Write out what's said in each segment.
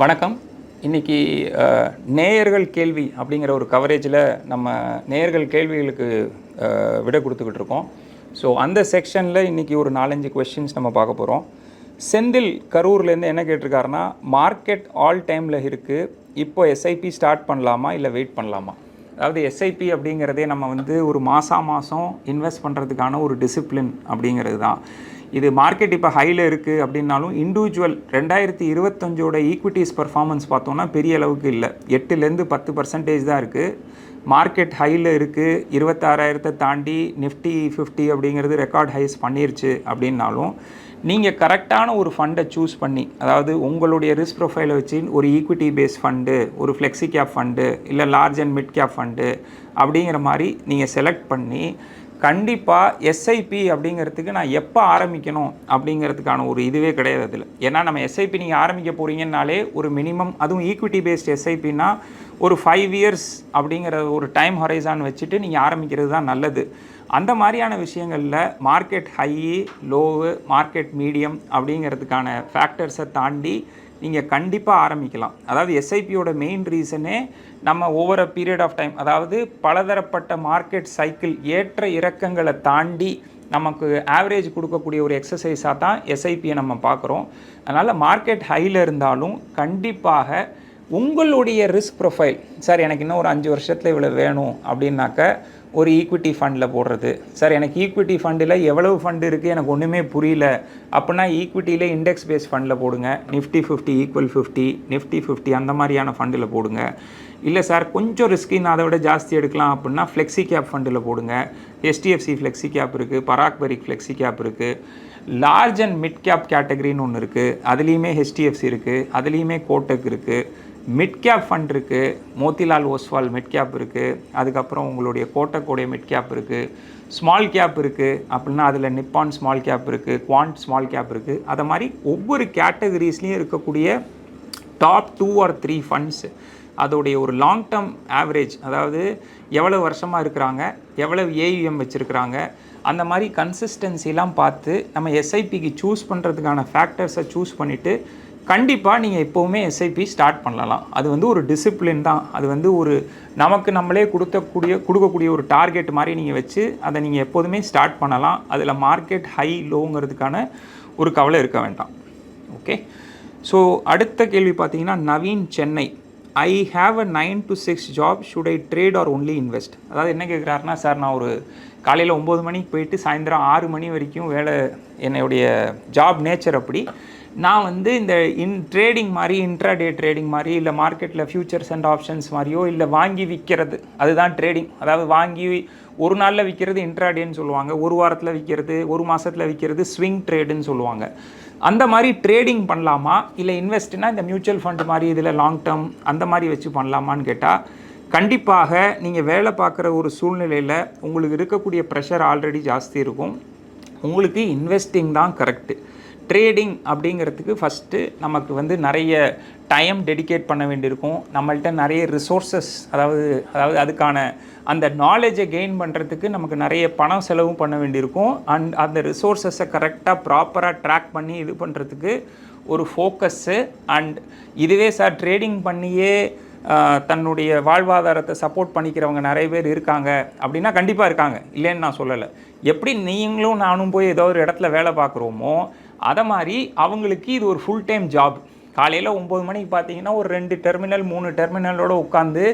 வணக்கம். இன்னைக்கு நேயர்கள் கேள்வி அப்படிங்கிற ஒரு கவரேஜில் நம்ம நேயர்கள் கேள்விகளுக்கு விட கொடுத்துக்கிட்டு இருக்கோம். ஸோ அந்த செக்ஷனில் இன்றைக்கி ஒரு நாலஞ்சு கொஸ்டின்ஸ் நம்ம பார்க்க போகிறோம் செந்தில் கரூர்லேருந்து என்ன கேட்டிருக்காருன்னா மார்க்கெட் ஆல் டைமில் இருக்குது இப்போ எஸ்ஐபி ஸ்டார்ட் பண்ணலாமா இல்லை வெயிட் பண்ணலாமா? அதாவது எஸ்ஐபி அப்படிங்கிறதே நம்ம வந்து ஒரு மாதம் மாதம் இன்வெஸ்ட் பண்ணுறதுக்கான ஒரு டிசிப்ளின் அப்படிங்கிறது தான். இது மார்க்கெட் இப்போ ஹையில் இருக்குது அப்படின்னாலும் இண்டிவிஜுவல் ரெண்டாயிரத்தி இருபத்தஞ்சோட ஈக்விட்டிஸ் பர்ஃபார்மன்ஸ் பார்த்தோம்னா பெரிய அளவுக்கு இல்லை. எட்டுலேருந்து பத்து பர்சன்டேஜ் தான் இருக்குது மார்க்கெட் ஹையில் இருக்குது இருபத்தாறாயிரத்தை தாண்டி நிஃப்டி ஃபிஃப்டி அப்படிங்கிறது ரெக்கார்ட் ஹைஸ் பண்ணிருச்சு அப்படின்னாலும் நீங்கள் கரெக்டான ஒரு ஃபண்டை சூஸ் பண்ணி அதாவது உங்களுடைய ரிஸ்க் ப்ரொஃபைலை வச்சு ஒரு ஈக்விட்டி பேஸ் ஃபண்டு ஒரு ஃப்ளெக்ஸி கேப் ஃபண்டு இல்லை large and mid cap fund அப்படிங்கிற மாதிரி நீங்கள் செலக்ட் பண்ணி கண்டிப்பாக எஸ்ஐபி அப்படிங்கிறதுக்கு நான் எப்போ ஆரம்பிக்கணும் அப்படிங்கிறதுக்கான ஒரு இதுவே கிடையாது அதில். ஏன்னா நம்ம எஸ்ஐபி நீங்கள் ஆரம்பிக்க போகிறீங்கன்னாலே ஒரு மினிமம் அதுவும் ஈக்விட்டி பேஸ்ட் எஸ்ஐபின்னா ஒரு ஃபைவ் இயர்ஸ் அப்படிங்கிற ஒரு டைம் ஹொரைசான் வச்சுட்டு நீங்கள் ஆரம்பிக்கிறது தான் நல்லது. அந்த மாதிரியான விஷயங்களில் market high low market medium அப்படிங்கிறதுக்கான ஃபேக்டர்ஸை தாண்டி நீங்கள் கண்டிப்பாக ஆரம்பிக்கலாம். அதாவது எஸ்ஐபியோட மெயின் ரீசனே நம்ம ஓவர பீரியட் ஆஃப் டைம் அதாவது பலதரப்பட்ட மார்க்கெட் சைக்கிள் ஏற்ற இறக்கங்களை தாண்டி நமக்கு ஆவரேஜ் கொடுக்கக்கூடிய ஒரு எக்ஸசைஸாக தான் எஸ்ஐபியை நம்ம பார்க்குறோம். அதனால் மார்க்கெட் ஹையில் இருந்தாலும் கண்டிப்பாக உங்களுடைய ரிஸ்க் ப்ரொஃபைல் சார் எனக்கு இன்னும் ஒரு அஞ்சு வருஷத்தில் இவ்வளோ வேணும் அப்படின்னாக்க ஒரு ஈக்விட்டி ஃபண்டில் போடுறது. சார் எனக்கு ஈக்விட்டி ஃபண்டில் எவ்வளவு ஃபண்டு இருக்குது எனக்கு ஒன்றுமே புரியல. அப்படின்னா ஈக்விட்டியில் இண்டெக்ஸ் பேஸ் ஃபண்டில் போடுங்க. Nifty fifty equal fifty Nifty fifty அந்த மாதிரியான ஃபண்டில் போடுங்க. இல்லை சார் கொஞ்சம் ரிஸ்கி அதை விட ஜாஸ்தி எடுக்கலாம் அப்படின்னா ஃப்ளெக்ஸி கேப் ஃபண்டில் போடுங்க. எஸ்டிஎஃப்சி ஃப்ளெக்ஸி கேப் இருக்குது பராக் பரிக் ஃப்ளெக்ஸி கேப் இருக்குது லார்ஜ் அண்ட் மிட் கேப் கேட்டகரின்னு ஒன்று இருக்குது அதுலேயுமே ஹெச்டிஎஃப்சி இருக்குது அதுலேயுமே கோட்டக் இருக்குது மிட் கேப் ஃபண்ட் இருக்குது மோத்திலால் ஓஸ்வால் மிட் கேப் இருக்குது அதுக்கப்புறம் உங்களுடைய கோட்டக்கோடைய மிட் கேப் இருக்குது ஸ்மால் கேப் இருக்குது அப்படின்னா அதில் நிப்பான் ஸ்மால் கேப் இருக்குது குவான்ட் ஸ்மால் கேப் இருக்குது அதை மாதிரி ஒவ்வொரு கேட்டகரிஸ்லேயும் இருக்கக்கூடிய top two or three funds அதோடைய ஒரு லாங் டேர்ம் ஆவரேஜ் அதாவது எவ்வளவு வருஷமாக இருக்கிறாங்க எவ்வளவு ஏயுஎம் வச்சுருக்கிறாங்க அந்த மாதிரி கன்சிஸ்டன்சிலாம் பார்த்து நம்ம எஸ்ஐபிக்கு சூஸ் பண்ணுறதுக்கான ஃபேக்டர்ஸை சூஸ் பண்ணிவிட்டு கண்டிப்பாக நீங்கள் எப்போவுமே எஸ்ஐபி ஸ்டார்ட் பண்ணலாம். அது வந்து ஒரு டிசிப்ளின் தான். அது வந்து ஒரு நமக்கு நம்மளே கொடுத்தக்கூடிய கொடுக்கக்கூடிய ஒரு டார்கெட் மாதிரி நீங்கள் வச்சு அதை நீங்கள் எப்போதுமே ஸ்டார்ட் பண்ணலாம். அதில் மார்க்கெட் ஹை லோங்கிறதுக்கான ஒரு கவலை இருக்க வேண்டாம். ஓகே ஸோ அடுத்த கேள்வி பார்த்தீங்கன்னா Naveen Chennai. I have a nine to six job should I trade or only invest அதாவது என்ன கேட்குறாருன்னா சார் நான் ஒரு காலையில் ஒம்பது மணிக்கு போயிட்டு சாயந்தரம் ஆறு மணி வரைக்கும் வேலை என்னுடைய ஜாப் நேச்சர் அப்படி. நான் வந்து இந்த இன் ட்ரேடிங் மாதிரி இன்ட்ராடே ட்ரேடிங் மாதிரி இல்லை மார்க்கெட்டில் ஃபியூச்சர்ஸ் அண்ட் ஆப்ஷன்ஸ் மாதிரியோ இல்லை வாங்கி விற்கிறது அதுதான் ட்ரேடிங் அதாவது வாங்கி ஒரு நாளில் விற்கிறது இன்ட்ராடேன்னு சொல்லுவாங்க ஒரு வாரத்தில் விற்கிறது ஒரு மாதத்தில் விற்கிறது ஸ்விங் ட்ரேடுன்னு சொல்லுவாங்க. அந்த மாதிரி ட்ரேடிங் பண்ணலாமா இல்லை இன்வெஸ்ட்னா இந்த மியூச்சுவல் ஃபண்ட் மாதிரி இதில் லாங் டேர்ம் அந்த மாதிரி வச்சு பண்ணலாமான்னு கேட்டால் கண்டிப்பாக நீங்கள் வேலை பார்க்குற ஒரு சூழ்நிலையில் உங்களுக்கு இருக்கக்கூடிய ப்ரெஷர் ஆல்ரெடி ஜாஸ்தி இருக்கும். உங்களுக்கு இன்வெஸ்டிங் தான் கரெக்டு ட்ரேடிங் அப்படிங்கிறதுக்கு ஃபஸ்ட்டு நமக்கு வந்து நிறைய டைம் டெடிகேட் பண்ண வேண்டியிருக்கும். நம்மள்ட்ட நிறைய ரிசோர்ஸஸ் அதாவது அதாவது அதுக்கான அந்த நாலேஜை கெயின் பண்ணுறதுக்கு நமக்கு நிறைய பணம் செலவும் பண்ண வேண்டியிருக்கும். அண்ட் அந்த ரிசோர்ஸஸை கரெக்டாக ப்ராப்பராக ட்ராக் பண்ணி இது பண்ணுறதுக்கு ஒரு ஃபோக்கஸ்ஸு அண்ட் இதுவே சார் ட்ரேடிங் பண்ணியே தன்னுடைய வாழ்வாதாரத்தை சப்போர்ட் பண்ணிக்கிறவங்க நிறைய பேர் இருக்காங்க. அப்படின்னா கண்டிப்பாக இருக்காங்க. இல்லைன்னு நான் சொல்லலை. எப்படி நீங்களும் நானும் போய் ஏதோ ஒரு இடத்துல வேலை பார்க்குறோமோ அதை மாதிரி அவங்களுக்கு இது ஒரு ஃபுல் டைம் ஜாப் காலையில் ஒம்பது மணிக்கு பார்த்தீங்கன்னா ஒரு ரெண்டு டெர்மினல் மூணு டெர்மினலோடு உட்காந்து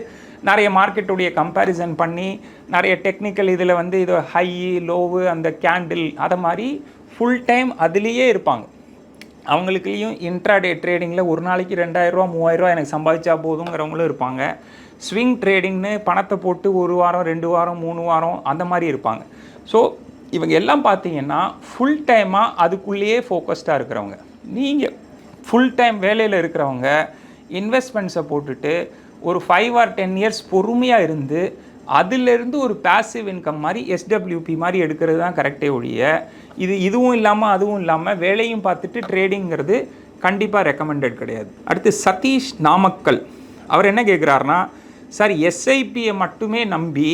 நிறைய மார்க்கெட்டுடைய கம்பேரிசன் பண்ணி நிறைய டெக்னிக்கல் இதில் வந்து இது ஹை லோவு அந்த கேண்டில் அதை மாதிரி ஃபுல் டைம் அதுலேயே இருப்பாங்க. அவங்களுக்குலேயும் இன்ட்ராடே ட்ரேடிங்கில் ஒரு நாளைக்கு ரெண்டாயிரரூவா மூவாயிரரூவா எனக்கு சம்பாதிச்சா போதுங்கிறவங்களும் இருப்பாங்க. ஸ்விங் ட்ரேடிங்னு பணத்தை போட்டு ஒரு வாரம் ரெண்டு வாரம் மூணு வாரம் அந்த மாதிரி இருப்பாங்க. ஸோ இவங்க எல்லாம் பார்த்தீங்கன்னா ஃபுல் டைமாக அதுக்குள்ளேயே ஃபோக்கஸ்டாக இருக்கிறவங்க. நீங்கள் ஃபுல் டைம் வேலையில் இருக்கிறவங்க இன்வெஸ்ட்மெண்ட்ஸை போட்டுட்டு ஒரு ஃபைவ் ஆர் டென் இயர்ஸ் பொறுமையாக இருந்து அதிலிருந்து ஒரு பேசிவ் இன்கம் மாதிரி எஸ்டபிள்யூபி மாதிரி எடுக்கிறது தான் கரெக்டே ஒழிய இது இதுவும் இல்லாமல் அதுவும் இல்லாமல் வேலையும் பார்த்துட்டு ட்ரேடிங்கிறது கண்டிப்பாக ரெக்கமெண்டட் கிடையாது. அடுத்து சதீஷ் நாமக்கல். அவர் என்ன கேட்குறாருன்னா சார் எஸ்ஐபியை மட்டுமே நம்பி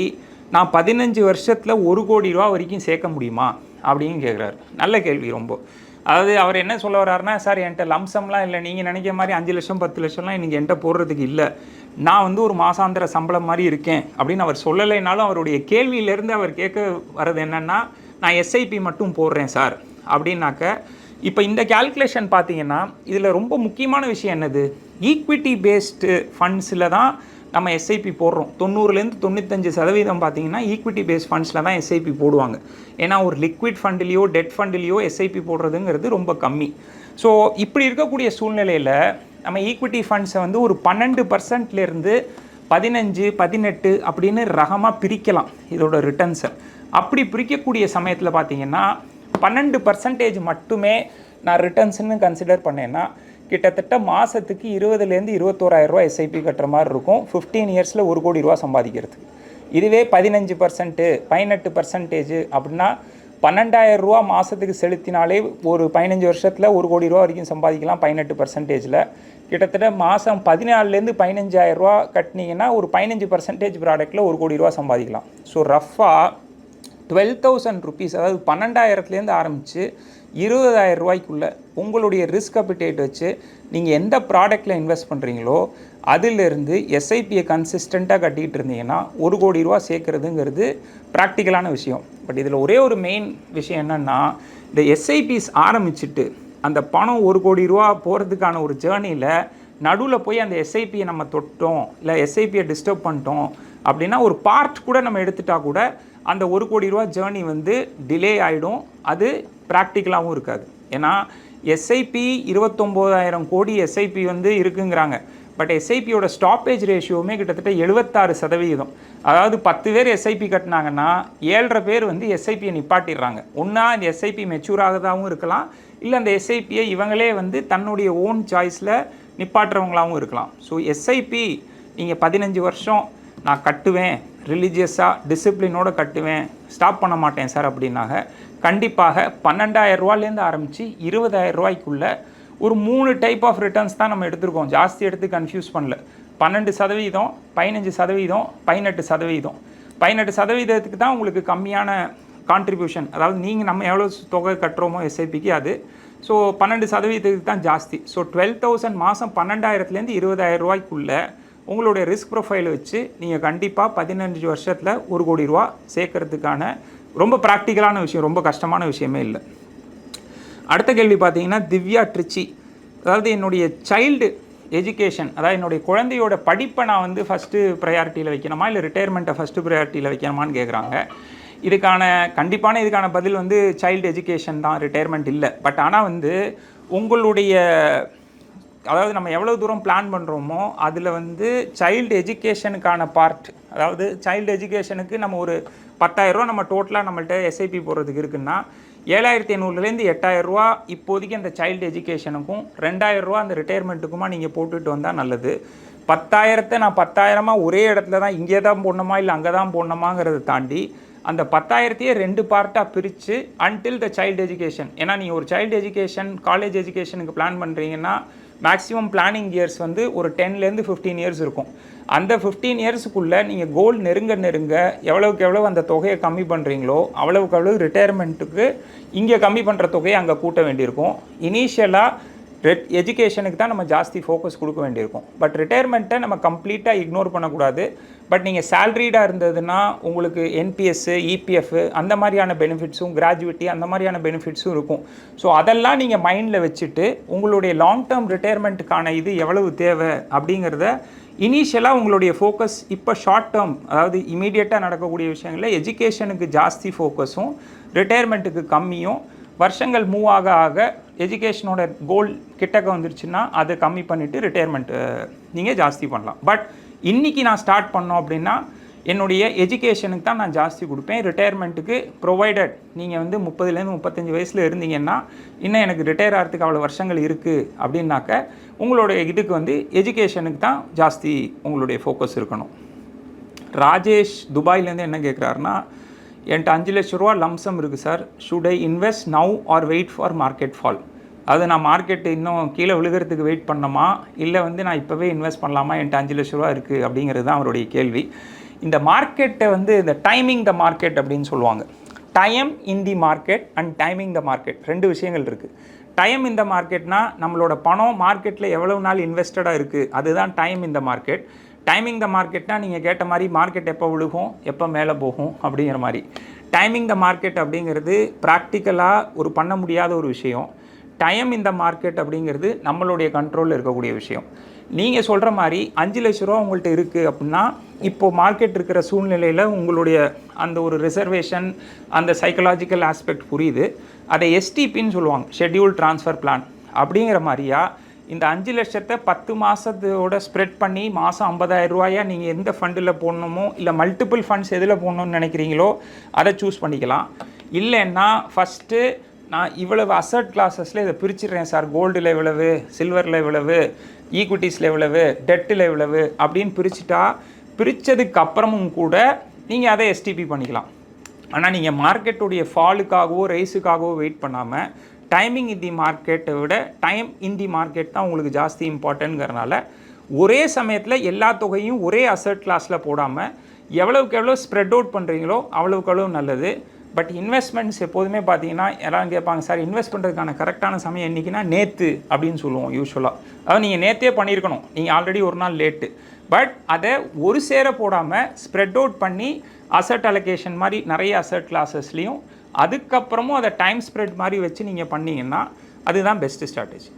நான் பதினஞ்சு வருஷத்தில் ஒரு கோடி ரூபா வரைக்கும் சேர்க்க முடியுமா? அப்படின்னு கேட்குறாரு நல்ல கேள்வி ரொம்ப. அதாவது அவர் என்ன சொல்ல வர்றாருனா சார் என்கிட்ட லம்சம்லாம் இல்லை. நீங்கள் நினைக்கிற மாதிரி அஞ்சு லட்சம் பத்து லட்சம்லாம் இன்றைக்கி என்கிட்ட போடுறதுக்கு இல்லை. நான் வந்து ஒரு மாசாந்திர சம்பளம் மாதிரி இருக்கேன். அப்படின்னு அவர் சொல்லலைனாலும் அவருடைய கேள்வியிலேருந்து அவர் கேட்க வர்றது என்னென்னா நான் எஸ்ஐபி மட்டும் போடுறேன் சார். அப்படின்னாக்க இப்போ இந்த கால்குலேஷன் பார்த்தீங்கன்னா இதில் ரொம்ப முக்கியமான விஷயம் என்னது? ஈக்விட்டி பேஸ்டு ஃபண்ட்ஸில் தான் நம்ம எஸ்ஐபி போடுறோம். தொண்ணூறுலேருந்து தொண்ணூத்தஞ்சு சதவீதம் பார்த்தீங்கன்னா ஈக்விட்டி பேஸ் ஃபண்ட்ஸில் தான் எஸ்ஐபி போடுவாங்க. ஏன்னா ஒரு லிக்விட் ஃபண்ட்லேயோ டெட் ஃபண்ட்லேயோ எஸ்ஐபி போடுறதுங்கிறது ரொம்ப கம்மி. ஸோ இப்படி இருக்கக்கூடிய சூழ்நிலையில் நம்ம ஈக்விட்டி ஃபண்ட்ஸை வந்து ஒரு பன்னெண்டு பர்சன்ட்லேருந்து பதினஞ்சு பதினெட்டு அப்படின்னு ரகமாக பிரிக்கலாம் இதோட ரிட்டர்ன்ஸை அப்படி பிரிக்கக்கூடிய சமயத்தில் பார்த்தீங்கன்னா பன்னெண்டு பர்சன்டேஜ் மட்டுமே நான் ரிட்டர்ன்ஸ்னு கன்சிடர் பண்ணேன்னா கிட்டத்தட்ட மாதத்துக்கு இருபதுலேருந்து இருபத்தோராயிரம் ரூபா எஸ்ஐபி கட்டுற மாதிரி இருக்கும். ஃபிஃப்டீன் இயர்ஸில் ஒரு கோடி ரூபா சம்பாதிக்கிறது இதுவே பதினஞ்சு பர்சன்ட்டு பதினெட்டு பர்சன்டேஜ் அப்படின்னா பன்னெண்டாயிரம் ரூபா மாதத்துக்கு செலுத்தினாலே ஒரு பதினஞ்சு வருஷத்தில் ஒரு கோடி ரூபா வரைக்கும் சம்பாதிக்கலாம் பதினெட்டு பர்சன்டேஜில் கிட்டத்தட்ட மாதம் பதினாலுலேருந்து பதினஞ்சாயிரம் ரூபா கட்டினீங்கன்னா ஒரு பதினஞ்சு பர்சன்டேஜ் ப்ராடக்ட்டில் ஒரு கோடி ரூபா சம்பாதிக்கலாம். ஸோ ரஃபாக டுவெல் தௌசண்ட் ருபீஸ் அதாவது பன்னெண்டாயிரத்துலேருந்து ஆரம்பித்து இருபதாயிரம் ரூபாய்க்குள்ளே உங்களுடைய ரிஸ்க் அப்பிடேட் வச்சு நீங்கள் எந்த ப்ராடக்ட்டில் இன்வெஸ்ட் பண்ணுறீங்களோ அதிலிருந்து எஸ்ஐபியை கன்சிஸ்டண்ட்டாக கட்டிக்கிட்டு இருந்தீங்கன்னா ஒரு கோடி ரூபா சேர்க்குறதுங்கிறது ப்ராக்டிக்கலான விஷயம். பட் இதில் ஒரே ஒரு மெயின் விஷயம் என்னென்னா இந்த எஸ்ஐபிஸ் ஆரம்பிச்சுட்டு அந்த பணம் ஒரு கோடி ரூபா போகிறதுக்கான ஒரு ஜேர்னியில் நடுவில் போய் அந்த எஸ்ஐபியை நம்ம தொட்டோம் இல்லை எஸ்ஐபியை டிஸ்டர்ப் பண்ணிட்டோம் அப்படின்னா ஒரு பார்ட் கூட நம்ம எடுத்துட்டால் கூட அந்த ஒரு கோடி ரூபா ஜேர்னி வந்து டிலே ஆகிடும் அது ப்ராக்டிக்கலாகவும் இருக்காது. ஏன்னா எஸ்ஐபி இருபத்தொம்போதாயிரம் கோடி எஸ்ஐபி வந்து இருக்குங்கிறாங்க. பட் எஸ்ஐபியோட ஸ்டாப்பேஜ் ரேஷியோவுமே கிட்டத்தட்ட எழுபத்தாறு சதவீதம். அதாவது பத்து பேர் எஸ்ஐபி கட்டினாங்கன்னா ஏழரை பேர் வந்து எஸ்ஐபியை நிப்பாட்டிடுறாங்க. ஒன்றா அந்த எஸ்ஐபி மெச்சூர் ஆகதாகவும் இருக்கலாம். இல்லை அந்த எஸ்ஐபியை இவங்களே வந்து தன்னுடைய ஓன் சாய்ஸில் நிப்பாட்டுறவங்களாகவும் இருக்கலாம். ஸோ எஸ்ஐபி நீங்கள் பதினஞ்சு வருஷம் நான் கட்டுவேன் ரிலீஜியஸாக டிசிப்ளினோடு கட்டுவேன் ஸ்டாப் பண்ண மாட்டேன் சார் அப்படின்னாக கண்டிப்பாக பன்னெண்டாயிரம் ரூபாலேருந்து ஆரம்பித்து இருபதாயிரம் ரூபாய்க்குள்ளே ஒரு மூணு டைப் ஆஃப் ரிட்டர்ன்ஸ் தான் நம்ம எடுத்திருக்கோம். ஜாஸ்தி எடுத்து கன்ஃபியூஸ் பண்ணல. பன்னெண்டு சதவீதம் பதினஞ்சு சதவீதம் பதினெட்டு சதவீதம். பதினெட்டு சதவீதத்துக்கு தான் உங்களுக்கு கம்மியான கான்ட்ரிபியூஷன் அதாவது நீங்கள் நம்ம எவ்வளோ தொகை கட்டுறோமோ எஸ்ஐபிக்கு அது. ஸோ பன்னெண்டு சதவீதத்துக்கு தான் ஜாஸ்தி. ஸோ டுவெல் தௌசண்ட் மாதம் பன்னெண்டாயிரத்துலேருந்து இருபதாயிரம் ரூபாய்க்குள்ளே உங்களுடைய ரிஸ்க் ப்ரொஃபைலை வச்சு நீங்கள் கண்டிப்பாக பதினஞ்சு வருஷத்தில் ஒரு கோடி ரூபா சேர்க்கறதுக்கான ரொம்ப ப்ராக்டிக்கலான விஷயம் ரொம்ப கஷ்டமான விஷயமே இல்லை. அடுத்த கேள்வி பார்த்தீங்கன்னா திவ்யா ட்ரிச்சி. அதாவது என்னுடைய சைல்டு எஜுகேஷன் அதாவது என்னுடைய குழந்தையோட படிப்பை நான் வந்து ஃபஸ்ட்டு ப்ரையாரிட்டியில் வைக்கணுமா இல்லை ரிட்டையர்மெண்ட்டை ஃபஸ்ட்டு ப்ரையாரிட்டியில் வைக்கணுமான்னு கேட்குறாங்க இதுக்கான கண்டிப்பான இதுக்கான பதில் வந்து சைல்டு எஜுகேஷன் தான் ரிட்டையர்மெண்ட் இல்லை. பட் ஆனால் வந்து உங்களுடைய அதாவது நம்ம எவ்வளோ தூரம் பிளான் பண்ணுறோமோ அதில் வந்து சைல்டு எஜுகேஷனுக்கான பார்ட் அதாவது சைல்டு எஜுகேஷனுக்கு நம்ம ஒரு பத்தாயிரரூவா நம்ம டோட்டலாக நம்மள்ட்ட எஸ்ஐபி போடுறதுக்கு இருக்குன்னா ஏழாயிரத்தி ஐநூறுலேருந்து எட்டாயிரரூவா இப்போதைக்கு அந்த சைல்டு எஜுகேஷனுக்கும் ரெண்டாயிரரூவா அந்த ரிட்டையர்மெண்ட்டுக்குமா நீங்கள் போட்டுட்டு வந்தால் நல்லது. பத்தாயிரத்தை நான் பத்தாயிரமாக ஒரே இடத்துல தான் இங்கே தான் போடணுமா இல்லை அங்கே தான் போடணுமாங்கிறத தாண்டி அந்த பத்தாயிரத்தையே ரெண்டு பார்ட்டாக பிரித்து அன்டில் த சைல்டு எஜுகேஷன் ஏன்னா நீங்கள் ஒரு சைல்டு எஜுகேஷன் காலேஜ் எஜுகேஷனுக்கு பிளான் பண்ணுறீங்கன்னா மேக்ஸிமம் பிளானிங் இயர்ஸ் வந்து ஒரு டென்லேருந்து ஃபிஃப்டீன் இயர்ஸ் இருக்கும். அந்த ஃபிஃப்டீன் இயர்ஸுக்குள்ளே நீங்கள் கோல் நெருங்க நெருங்க எவ்வளவுக்கு எவ்வளோ அந்த தொகையை கம்மி பண்ணுறீங்களோ அவ்வளவுக்கு அவ்வளவு ரிட்டையர்மெண்ட்டுக்கு இங்கே கம்மி பண்ணுற தொகையை அங்கே கூட்ட வேண்டியிருக்கும். இனிஷியலாக ரெட் எஜுகேஷனுக்கு தான் நம்ம ஜாஸ்தி ஃபோக்கஸ் கொடுக்க வேண்டியிருக்கும். பட் ரிட்டையர்மெண்ட்டை நம்ம கம்ப்ளீட்டாக இக்னோர் பண்ணக்கூடாது. பட் நீங்கள் சேல்ரீடாக இருந்ததுன்னா உங்களுக்கு என்பிஎஸ்ஸு இபிஎஃப் அந்த மாதிரியான பெனிஃபிட்ஸும் கிராஜுவிட்டி அந்த மாதிரியான பெனிஃபிட்ஸும் இருக்கும். ஸோ அதெல்லாம் நீங்கள் மைண்டில் வச்சுட்டு உங்களுடைய லாங் டேர்ம் ரிட்டையர்மெண்ட்டுக்கான இது எவ்வளவு தேவை அப்படிங்கிறத இனிஷியலாக உங்களுடைய ஃபோக்கஸ் இப்போ ஷார்ட் டேர்ம் அதாவது இமீடியட்டாக நடக்கக்கூடிய விஷயங்களில் எஜுகேஷனுக்கு ஜாஸ்தி ஃபோக்கஸும் ரிட்டையர்மெண்ட்டுக்கு கம்மியும் வருஷங்கள் மூவ் ஆக ஆக எஜுகேஷனோட கோல் கிட்டக்க வந்துருச்சுன்னா அதை கம்மி பண்ணிவிட்டு ரிட்டையர்மெண்ட்டு நீங்கள் ஜாஸ்தி பண்ணலாம். பட் இன்றைக்கி நான் ஸ்டார்ட் பண்ணோம் அப்படின்னா என்னுடைய எஜுகேஷனுக்கு தான் நான் ஜாஸ்தி கொடுப்பேன். ரிட்டையர்மெண்ட்டுக்கு ப்ரொவைடட் நீங்கள் வந்து முப்பதுலேருந்து முப்பத்தஞ்சு வயசில் இருந்தீங்கன்னா இன்னும் எனக்கு ரிட்டையர் ஆகிறதுக்கு அவ்வளோ வருஷங்கள் இருக்குது அப்படின்னாக்க உங்களுடைய இதுக்கு வந்து எஜுகேஷனுக்கு தான் ஜாஸ்தி உங்களுடைய ஃபோக்கஸ் இருக்கணும். ராஜேஷ் துபாயிலேருந்து என்ன கேட்குறாருன்னா என்கிட்ட அஞ்சு லட்ச ரூபா லம்சம் இருக்குது sir should I invest now or wait for market fall அது நான் மார்க்கெட் இன்னும் கீழே விழுகிறதுக்கு வெயிட் பண்ணணுமா? இல்லை வந்து நான் இப்போவே இன்வெஸ்ட் பண்ணலாமா? என்கிட்ட அஞ்சு லட்ச ரூபா இருக்குது அப்படிங்கிறது தான் அவருடைய கேள்வி. இந்த மார்க்கெட்டை வந்து இந்த டைமிங் த மார்க்கெட் அப்படின்னு சொல்லுவாங்க. Time in the market and timing the market ரெண்டு விஷயங்கள் இருக்குது டைம் இந்த மார்க்கெட்னா நம்மளோட பணம் மார்க்கெட்டில் எவ்வளவு நாள் இன்வெஸ்டடாக இருக்குது அதுதான் டைம் இந்த மார்க்கெட் டைமிங் த மார்க்கெட்னா நீங்கள் கேட்ட மாதிரி மார்க்கெட் எப்போ விழுகும் எப்போ மேலே போகும் அப்படிங்கிற மாதிரி. டைமிங் த மார்க்கெட் அப்படிங்கிறது ப்ராக்டிக்கலாக ஒரு பண்ண முடியாத ஒரு விஷயம். டைம் இந்த மார்க்கெட் அப்படிங்கிறது நம்மளுடைய கண்ட்ரோலில் இருக்கக்கூடிய விஷயம். நீங்கள் சொல்கிற மாதிரி அஞ்சு லட்ச ரூபா உங்கள்கிட்ட இருக்குது அப்படின்னா இப்போது மார்க்கெட் இருக்கிற சூழ்நிலையில் உங்களுடைய அந்த ஒரு ரிசர்வேஷன் அந்த சைக்கலாஜிக்கல் ஆஸ்பெக்ட் புரியுது. அதை எஸ்டிபின்னு சொல்லுவாங்க. ஷெட்யூல் ட்ரான்ஸ்ஃபர் பிளான் அப்படிங்கிற மாதிரியா இந்த அஞ்சு லட்சத்தை பத்து மாதத்தோட ஸ்ப்ரெட் பண்ணி மாதம் ஐம்பதாயிரம் ரூபாயா நீங்கள் எந்த ஃபண்டில் போடணுமோ இல்லை மல்டிபிள் ஃபண்ட்ஸ் எதில் போடணும்னு நினைக்கிறீங்களோ அதை சூஸ் பண்ணிக்கலாம். இல்லைன்னா ஃபஸ்ட்டு நான் இவ்வளவு அசட் கிளாஸஸில் இதை பிரிச்சிடுறேன் சார். கோல்டில் இவ்வளவு சில்வரில் இவ்வளவு ஈக்விட்டிஸில் இவ்வளவு டெட்டில் இவ்வளவு அப்படின்னு பிரிச்சுட்டா பிரித்ததுக்கு அப்புறமும் கூட நீங்கள் அதை எஸ்டிபி பண்ணிக்கலாம். ஆனால் நீங்கள் மார்க்கெட்டுடைய ஃபாலுக்காகவோ ரைஸுக்காகவோ வெயிட் பண்ணாமல் டைமிங் இன் தி மார்க்கெட்டை விட டைம் இன் தி மார்க்கெட் தான் உங்களுக்கு ஜாஸ்தி இம்பார்ட்டன்ங்கிறனால ஒரே சமயத்தில் எல்லா தொகையும் ஒரே அசர்ட் கிளாஸில் போடாமல் எவ்வளவுக்கு எவ்வளோ ஸ்ப்ரெட் அவுட் பண்ணுறீங்களோ அவ்வளவுக்கு அவ்வளோ நல்லது. பட் இன்வெஸ்ட்மெண்ட்ஸ் எப்போதுமே பார்த்தீங்கன்னா எல்லாரும் கேட்பாங்க சார் இன்வெஸ்ட் பண்ணுறதுக்கான கரெக்டான சமயம் என்றைக்குன்னா நேற்று அப்படின்னு சொல்லுவோம் யூஸ்வலாக அதாவது நீங்கள் நேற்றே பண்ணியிருக்கணும். நீங்கள் ஆல்ரெடி ஒரு நாள் லேட்டு பட் அதை ஒரு சேர போடாமல் ஸ்ப்ரெட் அவுட் பண்ணி அசட் அலோகேஷன் மாதிரி நிறைய அசட் கிளாஸஸ்லேயும் அதுக்கப்புறமும் அதை டைம் ஸ்ப்ரெட் மாதிரி வச்சு நீங்கள் பண்ணிங்கன்னா அதுதான் பெஸ்ட்டு ஸ்ட்ராட்டஜி